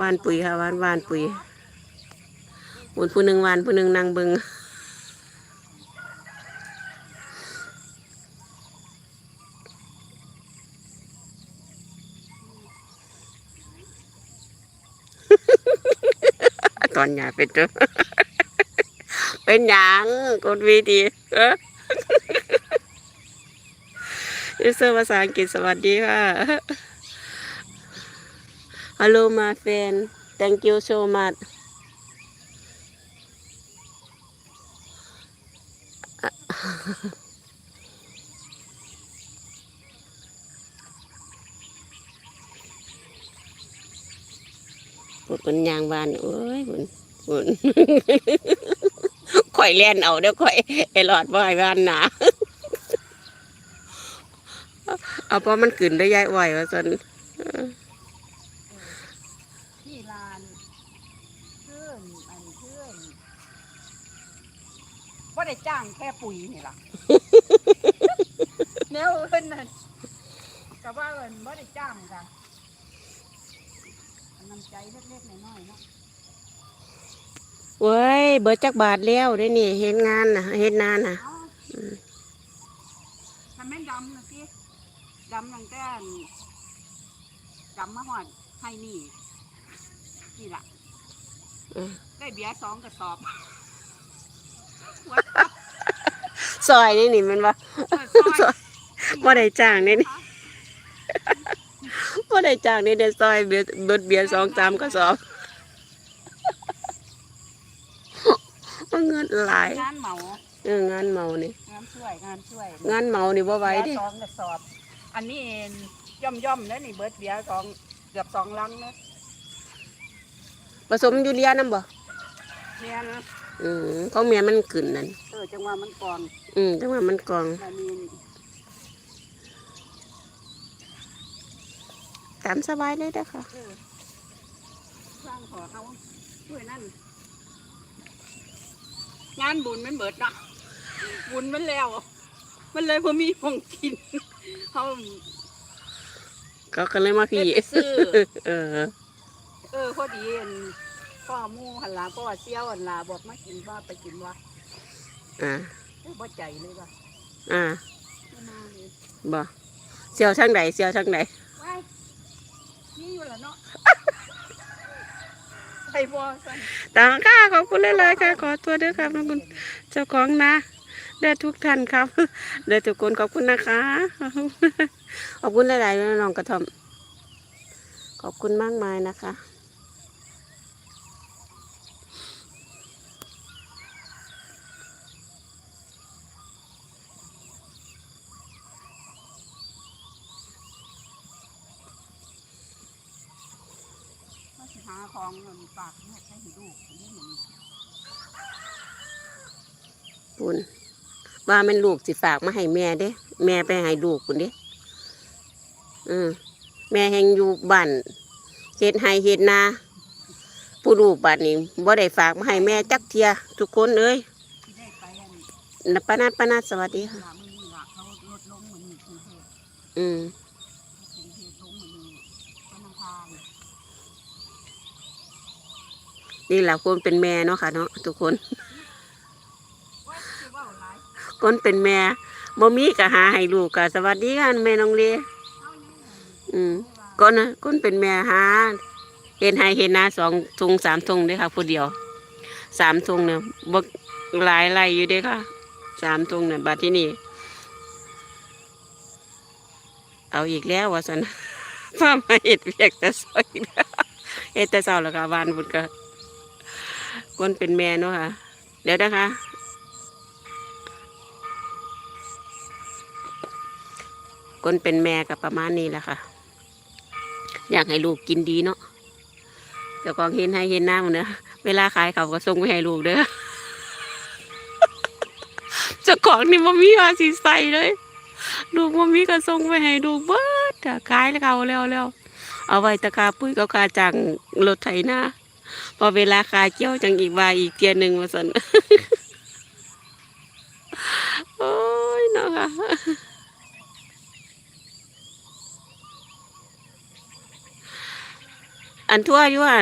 วานปุ๋ยค่ะวานวานปุ๋ยหุ่นผู้หนึ่งวานผู้หนึ่งนางเบิงตอนหยาเป็นตัวเป็นหยังกดวีดีเออยูเซอร์ภาษาอังกฤษสวัสดีค่ะ Hello my friend thank you so much ปุ่นปุ่นยางบานโอ้ยปุ่นปุ่นข่อยเล่นเอาเด้อข่อยไอหลอดบ่อยบ้านหนาเอาเพราะมันขึ้นได้ยายไหวว่าสัน ที่ลานเพื่อนอันเพื่อน ว่าได้จ้างแค่ปุ๋ยนี่ล่ะ แนวเพิ่นน่ะกับว่าเอินว่าได้จ้างค่ะน้ำใจเล็กๆน้อยๆเนาะเว้ยเบิดจักบาทแล้วได้นี่เห็นงานนะเห็นนานนะเอาทำแม่นดำนะพี่ดำตั้งแต่อันดำมาหอดให้นี่นี่ล่ะอืมได้เบียร์สองกระสอบ ซอยนี่นี่แมันว่าเออซอยบ่ได้จ้างนี่นี่บ่ได้จ้างนี่เด้อซอยเบียร์เบิดเบียร์สองสามก็สอบเอาเงินหลายงานเหมาเอองานเมานี่งานช่วยงานช่วยงานเมานี่บ่ไหวดิเบียร์สองกระสอบ อันนี้เองย่อมย่อมๆนะนี่เบิร์ดเบียร์สองเกือบสองลังนะผสมยูเรียนํบ่เนี่ยนะ อืมของแม่มันขึ้นนั่นเออจังหวะมันก่อนอืมจังว่ามันกองมามีตามสบายเลยเด้อค่ะ เออสร้างขอเขาช่วยนั่น งานบุญมันเบิดเนาะบุญมันแล้ว มันเลยพอมีของกินเขาเขาก็เลยมาพี่ได้ไปซื้อ เออ เออพอดีอัน พ่อหมู่หันหลาพ่อเชี่ยวหันหลาบอกมากินว่าไปกินว่าอ่าเอ้ยบ่ใจเลยว่าอ่าไม่มาเลยบ่เสียวทางไหนเสียวทางไหนไว้นี่อยู่แล้วเนาะ ไปบ่สั่นตามค่ะขอบคุณหลายๆค่ะ ขอตัวด้วยครับขอบคุณเจ้าของนะเด้อทุกท่านครับเด้อทุกคนขอบคุณนะคะ ขอบคุณหลายๆนะน้องกระทอมขอบคุณมากมายนะคะ มาของเงินฝากเนี่ยให้ดูอันนี้เหมือนคุณว่าม่นลูกสิฝากมาให้แม่เด้ แม่ไปให้ลูกคุณเด้อืมแม่แหงอยู่บ้านเฮ็ดให้เฮ็ดนาผู้ลูกบ้านนี้บ่ได้ฝากมาให้แม่จักเทีย ทุกคนเอ้ยที่ได้ไปอันนปนัดปนัดสวัสดีค่ะ หลามือนี่ละเขาลดลงเหมือนกรุงเทพ อืม กรุงเทพลงเหมือนวันอังคาร นี่แหละคนเป็นแม่เนาะค่ะเนาะทุกคนคนเป็นแม่บ่มีก็หาให้ลูกก็สวัสดีค่ะแม่น้องเลีอืมก็นะคนเป็นแม่หาเห็นให้เห็นนาสองทงสามทงเด้ค่ะผู้เดียวสามทงเนี่ยบ่หลายไรอยู่เด้ค่ะสามทงเนี่ยบัดที่นี่เอาอีกแล้วว่าสันฟ้ามาเห็ดเวียกแต่ซอยเฮ็ดแต่เช้าแล้วก็วานบุญก็ คนเป็นแม่เนาะค่ะ เดี๋ยวนะคะคนเป็นแม่กับประมาณนี้แหละค่ะ อยากให้ลูกกินดีเนาะเจ้าของเห็นให้เห็นหน้ามันเนอะเวลาขายเขาก็ส่งไปให้ลูกเด้อเจ้าของนี่มัมีว่าสีใส่เลย ลูกมัมีก็ส่งไปให้ลูกเบิดขายแล้วเขาแล้วแล้วเอาไว้ตะกาปุ้ยก็กาจังรถไถหน้า พอเวลาคาเกี่ยวจังอีกวายอีกเทียหนึ่งมาสันโอ้ยเนาะค่ะออันทั่วอยู่อะ